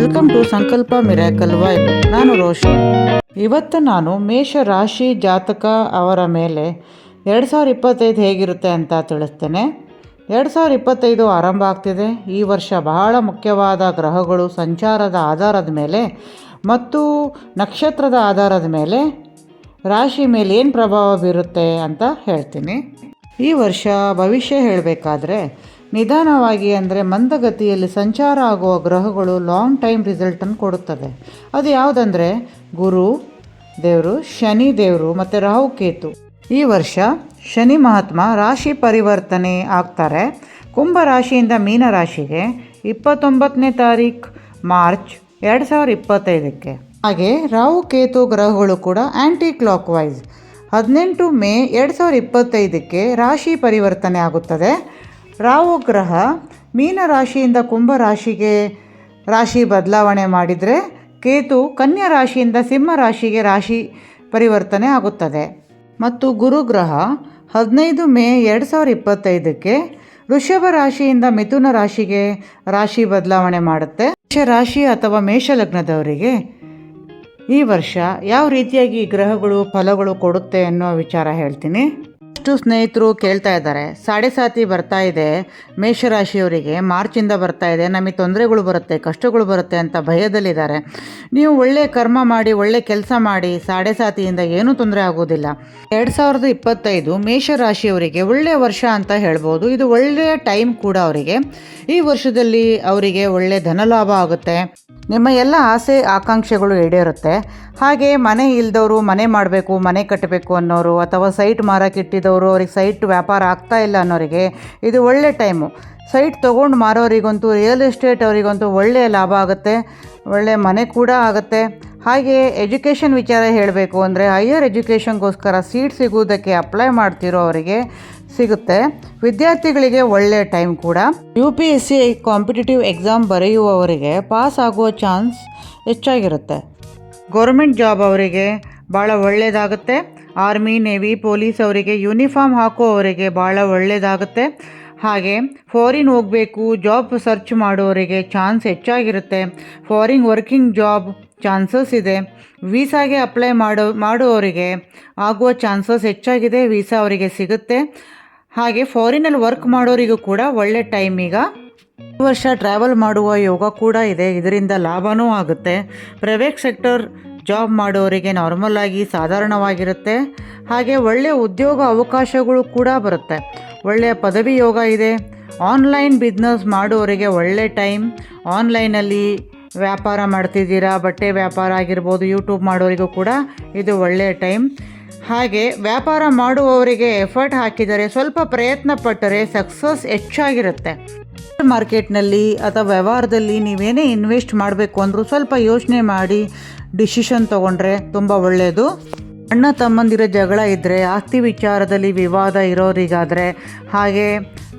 Welcome to Sankalp miracle vibe. ನಾನು ರೋಷನ್. ಇವತ್ತು ನಾನು ಮೇಷ ರಾಶಿ ಜಾತಕ ಅವರ ಮೇಲೆ ಎರಡು ಸಾವಿರ ಇಪ್ಪತ್ತೈದು ಹೇಗಿರುತ್ತೆ ಅಂತ ತಿಳಿಸ್ತೇನೆ. ಎರಡು ಸಾವಿರ ಇಪ್ಪತ್ತೈದು ಆರಂಭ ಆಗ್ತಿದೆ. ಈ ವರ್ಷ ಬಹಳ ಮುಖ್ಯವಾದ ಗ್ರಹಗಳು ಸಂಚಾರದ ಆಧಾರದ ಮೇಲೆ ಮತ್ತು ನಕ್ಷತ್ರದ ಆಧಾರದ ಮೇಲೆ ರಾಶಿ ಮೇಲೆ ಏನು ಪ್ರಭಾವ ಬೀರುತ್ತೆ ಅಂತ ಹೇಳ್ತೀನಿ. ಈ ವರ್ಷ ಭವಿಷ್ಯ ಹೇಳಬೇಕಾದ್ರೆ ನಿಧಾನವಾಗಿ ಅಂದರೆ ಮಂದಗತಿಯಲ್ಲಿ ಸಂಚಾರ ಆಗುವ ಗ್ರಹಗಳು ಲಾಂಗ್ ಟೈಮ್ ರಿಸಲ್ಟನ್ನು ಕೊಡುತ್ತದೆ ಅದು ಯಾವುದಂದರೆ ಗುರು, ದೇವರು, ಶನಿ, ದೇವರು ಮತ್ತು ರಾಹು, ಕೇತು. ಈ ವರ್ಷ ಶನಿ ಮಹಾತ್ಮ ರಾಶಿ ಪರಿವರ್ತನೆ ಆಗ್ತಾರೆ. ಕುಂಭ ರಾಶಿಯಿಂದ ಮೀನ ರಾಶಿಗೆ ಇಪ್ಪತ್ತೊಂಬತ್ತನೇ ತಾರೀಕು ಮಾರ್ಚ್ ಎರಡು ಸಾವಿರ ಇಪ್ಪತ್ತೈದಕ್ಕೆ. ಹಾಗೆ ರಾಹು, ಕೇತು ಗ್ರಹಗಳು ಕೂಡ ಆ್ಯಂಟಿ ಕ್ಲಾಕ್ ವೈಸ್ ಹದಿನೆಂಟು ಮೇ ಎರಡು ಸಾವಿರ ಇಪ್ಪತ್ತೈದಕ್ಕೆ ರಾಶಿ ಪರಿವರ್ತನೆ ಆಗುತ್ತದೆ. ರಾಹು ಗ್ರಹ ಮೀನ ರಾಶಿಯಿಂದ ಕುಂಭ ರಾಶಿಗೆ ರಾಶಿ ಬದಲಾವಣೆ ಮಾಡಿದರೆ ಕೇತು ಕನ್ಯಾ ರಾಶಿಯಿಂದ ಸಿಂಹ ರಾಶಿಗೆ ರಾಶಿ ಪರಿವರ್ತನೆ ಆಗುತ್ತದೆ. ಮತ್ತು ಗುರುಗ್ರಹ ಹದಿನೈದು ಮೇ ಎರಡು ಸಾವಿರ ಇಪ್ಪತ್ತೈದಕ್ಕೆ ವೃಷಭ ರಾಶಿಯಿಂದ ಮಿಥುನ ರಾಶಿಗೆ ರಾಶಿ ಬದಲಾವಣೆ ಮಾಡುತ್ತೆ. ರಾಶಿ ಅಥವಾ ಮೇಷ ಲಗ್ನದವರಿಗೆ ಈ ವರ್ಷ ಯಾವ ರೀತಿಯಾಗಿ ಗ್ರಹಗಳು ಫಲಗಳು ಕೊಡುತ್ತೆ ಅನ್ನೋ ವಿಚಾರ ಹೇಳ್ತೀನಿ. ಅಷ್ಟು ಸ್ನೇಹಿತರು ಕೇಳ್ತಾ ಇದ್ದಾರೆ. ಸಾಡೆ ಸಾತಿ ಬರ್ತಾ ಇದೆ. ಮೇಷರಾಶಿಯವರಿಗೆ ಮಾರ್ಚಿಂದ ಬರ್ತಾ ಇದೆ. ನಮಗೆ ತೊಂದರೆಗಳು ಬರುತ್ತೆ, ಕಷ್ಟಗಳು ಬರುತ್ತೆ ಅಂತ ಭಯದಲ್ಲಿದ್ದಾರೆ. ನೀವು ಒಳ್ಳೆ ಕರ್ಮ ಮಾಡಿ, ಒಳ್ಳೆ ಕೆಲಸ ಮಾಡಿ ಸಾಡೆ ಸಾತಿಯಿಂದ ಏನೂ ತೊಂದರೆ ಆಗೋದಿಲ್ಲ. ಎರಡು ಸಾವಿರದ ಇಪ್ಪತ್ತೈದು ಮೇಷರಾಶಿಯವರಿಗೆ ಒಳ್ಳೆಯ ವರ್ಷ ಅಂತ ಹೇಳ್ಬೋದು. ಇದು ಒಳ್ಳೆಯ ಟೈಮ್ ಕೂಡ ಅವರಿಗೆ. ಈ ವರ್ಷದಲ್ಲಿ ಅವರಿಗೆ ಒಳ್ಳೆ ಧನಲಾಭ ಆಗುತ್ತೆ. ನಿಮ್ಮ ಎಲ್ಲ ಆಸೆ, ಆಕಾಂಕ್ಷೆಗಳು ಈಡೇರುತ್ತೆ. ಹಾಗೆ ಮನೆ ಇಲ್ದವರು ಮನೆ ಮಾಡಬೇಕು, ಮನೆ ಕಟ್ಟಬೇಕು ಅನ್ನೋರು ಅಥವಾ ಸೈಟ್ ಮಾರಕ್ಕಿಟ್ಟಿದ್ದವರು ಅವ್ರಿಗೆ ಸೈಟ್ ವ್ಯಾಪಾರ ಆಗ್ತಾ ಇಲ್ಲ ಅನ್ನೋರಿಗೆ ಇದು ಒಳ್ಳೆ ಟೈಮು. ಸೈಟ್ ತೊಗೊಂಡು ಮಾರೋರಿಗಂತೂ, ರಿಯಲ್ ಎಸ್ಟೇಟ್ ಅವರಿಗಂತೂ ಒಳ್ಳೆಯ ಲಾಭ ಆಗುತ್ತೆ ಒಳ್ಳೆಯ ಮನೆ ಕೂಡ ಆಗುತ್ತೆ. ಹಾಗೆ ಎಜುಕೇಷನ್ ವಿಚಾರ ಹೇಳಬೇಕು ಅಂದರೆ, ಹೈಯರ್ ಎಜುಕೇಷನ್ಗೋಸ್ಕರ ಸೀಟ್ ಸಿಗುವುದಕ್ಕೆ ಅಪ್ಲೈ ಮಾಡ್ತಿರೋ ಅವರಿಗೆ ಸಿಗುತ್ತೆ. ವಿದ್ಯಾರ್ಥಿಗಳಿಗೆ ಒಳ್ಳೆಯ ಟೈಮ್ ಕೂಡ. U P S C competitive exam ಬರೆಯುವವರಿಗೆ pass ಆಗುವ ಚಾನ್ಸ್ ಹೆಚ್ಚಾಗಿರುತ್ತೆ. ಗೌರ್ಮೆಂಟ್ ಜಾಬ್ ಅವರಿಗೆ ಭಾಳ ಒಳ್ಳೆಯದಾಗುತ್ತೆ ಆರ್ಮಿ ನೇವಿ ಪೊಲೀಸ್ ಅವರಿಗೆ ಯೂನಿಫಾರ್ಮ್ ಹಾಕುವವರಿಗೆ ಭಾಳ ಒಳ್ಳೆಯದಾಗುತ್ತೆ ಹಾಗೆ ಫಾರಿನ್ ಹೋಗಬೇಕು ಜಾಬ್ ಸರ್ಚ್ ಮಾಡುವವರಿಗೆ ಚಾನ್ಸ್ ಹೆಚ್ಚಾಗಿರುತ್ತೆ. ಫಾರಿನ್ ವರ್ಕಿಂಗ್ ಜಾಬ್ ಚಾನ್ಸಸ್ ಇದೆ. ವೀಸಾಗೆ ಅಪ್ಲೈ ಮಾಡೋ, ಮಾಡುವವರಿಗೆ ಆಗುವ ಚಾನ್ಸಸ್ ಹೆಚ್ಚಾಗಿದೆ. ವೀಸಾ ಅವರಿಗೆ ಸಿಗುತ್ತೆ. ಹಾಗೆ ಫಾರಿನಲ್ಲಿ ವರ್ಕ್ ಮಾಡೋರಿಗೂ ಕೂಡ ಒಳ್ಳೆ ಟೈಮ್ ಈಗ. ಈ ವರ್ಷ ಟ್ರಾವೆಲ್ ಮಾಡುವ ಯೋಗ ಕೂಡ ಇದೆ. ಇದರಿಂದ ಲಾಭವೂ ಆಗುತ್ತೆ. ಪ್ರೈವೇಟ್ ಸೆಕ್ಟರ್ ಜಾಬ್ ಮಾಡೋರಿಗೆ ನಾರ್ಮಲ್ ಆಗಿ ಸಾಧಾರಣವಾಗಿರುತ್ತೆ. ಹಾಗೆ ಒಳ್ಳೆಯ ಉದ್ಯೋಗ ಅವಕಾಶಗಳು ಕೂಡ ಬರುತ್ತೆ. ಒಳ್ಳೆಯ ಪದವಿ ಯೋಗ ಇದೆ. ಆನ್ಲೈನ್ ಬಿಸ್ನೆಸ್ ಮಾಡೋರಿಗೆ ಒಳ್ಳೆ ಟೈಮ್ ಆನ್ಲೈನಲ್ಲಿ ವ್ಯಾಪಾರ ಮಾಡ್ತಿದ್ದೀರಾ? ಬಟ್ಟೆ ವ್ಯಾಪಾರ ಆಗಿರ್ಬೋದು ಯೂಟ್ಯೂಬ್ ಮಾಡೋರಿಗೂ ಕೂಡ ಇದು ಒಳ್ಳೆಯ ಟೈಮ್ ಹಾಗೆ ವ್ಯಾಪಾರ ಮಾಡುವವರಿಗೆ ಎಫರ್ಟ್ ಹಾಕಿದರೆ ಸ್ವಲ್ಪ ಪ್ರಯತ್ನ ಪಟ್ಟರೆ ಸಕ್ಸಸ್ ಹೆಚ್ಚಾಗಿರುತ್ತೆ. ಮಾರ್ಕೆಟ್ನಲ್ಲಿ ಅಥವಾ ವ್ಯವಹಾರದಲ್ಲಿ ನೀವೇನೇ ಇನ್ವೆಸ್ಟ್ ಮಾಡಬೇಕು ಅಂದರೂ ಸ್ವಲ್ಪ ಯೋಚನೆ ಮಾಡಿ ಡಿಸಿಷನ್ ತೊಗೊಂಡ್ರೆ ತುಂಬ ಒಳ್ಳೆಯದು ಅಣ್ಣ ತಮ್ಮಂದಿರ ಜಗಳ ಇದ್ದರೆ ಆಸ್ತಿ ವಿಚಾರದಲ್ಲಿ ವಿವಾದ ಇರೋರಿಗಾದರೆ, ಹಾಗೆ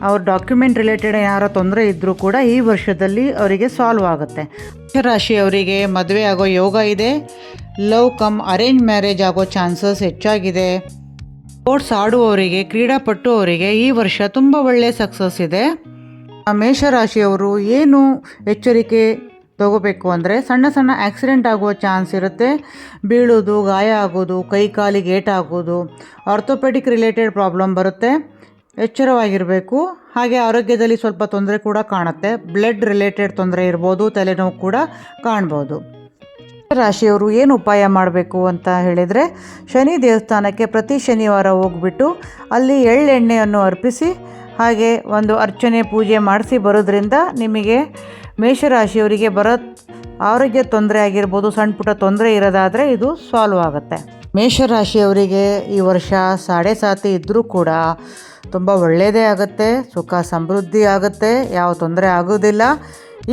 ಅವ್ರ ಡಾಕ್ಯುಮೆಂಟ್ ರಿಲೇಟೆಡ್ ಏನಾರ ತೊಂದರೆ ಇದ್ದರೂ ಕೂಡ ಈ ವರ್ಷದಲ್ಲಿ ಅವರಿಗೆ ಸಾಲ್ವ್ ಆಗುತ್ತೆ. ರಾಶಿಯವರಿಗೆ ಮದುವೆ ಆಗೋ ಯೋಗ ಇದೆ. ಲವ್ ಕಮ್ ಅರೇಂಜ್ ಮ್ಯಾರೇಜ್ ಆಗೋ ಚಾನ್ಸಸ್ ಹೆಚ್ಚಾಗಿದೆ. ಸ್ಪೋರ್ಟ್ಸ್ ಆಡುವವರಿಗೆ ಕ್ರೀಡಾಪಟ್ಟು ಅವರಿಗೆ ಈ ವರ್ಷ ತುಂಬ ಒಳ್ಳೆಯ ಸಕ್ಸಸ್ ಇದೆ. ಮೇಷರಾಶಿಯವರು ಏನು ಎಚ್ಚರಿಕೆ ತಗೋಬೇಕು ಅಂದರೆ ಸಣ್ಣ ಸಣ್ಣ ಆಕ್ಸಿಡೆಂಟ್ ಆಗುವ ಚಾನ್ಸ್ ಇರುತ್ತೆ. ಬೀಳೋದು ಗಾಯ ಆಗೋದು ಕೈ ಕಾಲಿಗೆ ಏಟಾಗೋದು ಆರ್ಥೋಪೆಟಿಕ್ ರಿಲೇಟೆಡ್ ಪ್ರಾಬ್ಲಮ್ ಬರುತ್ತೆ. ಎಚ್ಚರವಾಗಿರಬೇಕು. ಹಾಗೆ ಆರೋಗ್ಯದಲ್ಲಿ ಸ್ವಲ್ಪ ತೊಂದರೆ ಕೂಡ ಕಾಣುತ್ತೆ. ಬ್ಲಡ್ ರಿಲೇಟೆಡ್ ತೊಂದರೆ ಇರ್ಬೋದು, ತಲೆನೋವು ಕೂಡ ಕಾಣ್ಬೋದು. ರಾಶಿಯವರು ಏನು ಉಪಾಯ ಮಾಡಬೇಕು ಅಂತ ಹೇಳಿದರೆ, ಶನಿ ದೇವಸ್ಥಾನಕ್ಕೆ ಪ್ರತಿ ಶನಿವಾರ ಹೋಗ್ಬಿಟ್ಟು ಅಲ್ಲಿ ಎಳ್ಳೆಣ್ಣೆಯನ್ನು ಅರ್ಪಿಸಿ ಹಾಗೆ ಒಂದು ಅರ್ಚನೆ ಪೂಜೆ ಮಾಡಿಸಿ ಬರೋದ್ರಿಂದ ನಿಮಗೆ ಮೇಷರಾಶಿಯವರಿಗೆ ಬರೋ ಆರೋಗ್ಯ ತೊಂದರೆ ಆಗಿರ್ಬೋದು, ಸಣ್ಣ ಪುಟ್ಟ ತೊಂದರೆ ಇರೋದಾದರೆ ಇದು ಸಾಲ್ವ್ ಆಗುತ್ತೆ. ಮೇಷರಾಶಿಯವರಿಗೆ ಈ ವರ್ಷ ಸಾಡೆ ಸಾತಿ ಇದ್ದರೂ ಕೂಡ ತುಂಬ ಒಳ್ಳೆಯದೇ ಆಗುತ್ತೆ, ಸುಖ ಸಮೃದ್ಧಿ ಆಗುತ್ತೆ, ಯಾವ ತೊಂದರೆ ಆಗೋದಿಲ್ಲ.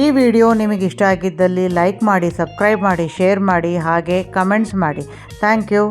ಈ ವಿಡಿಯೋ ನಿಮಗೆ ಇಷ್ಟ ಆಗಿದ್ದಲ್ಲಿ ಲೈಕ್ ಮಾಡಿ, ಸಬ್ಸ್ಕ್ರೈಬ್ ಮಾಡಿ, ಶೇರ್ ಮಾಡಿ, ಹಾಗೆ ಕಮೆಂಟ್ಸ್ ಮಾಡಿ. Thank you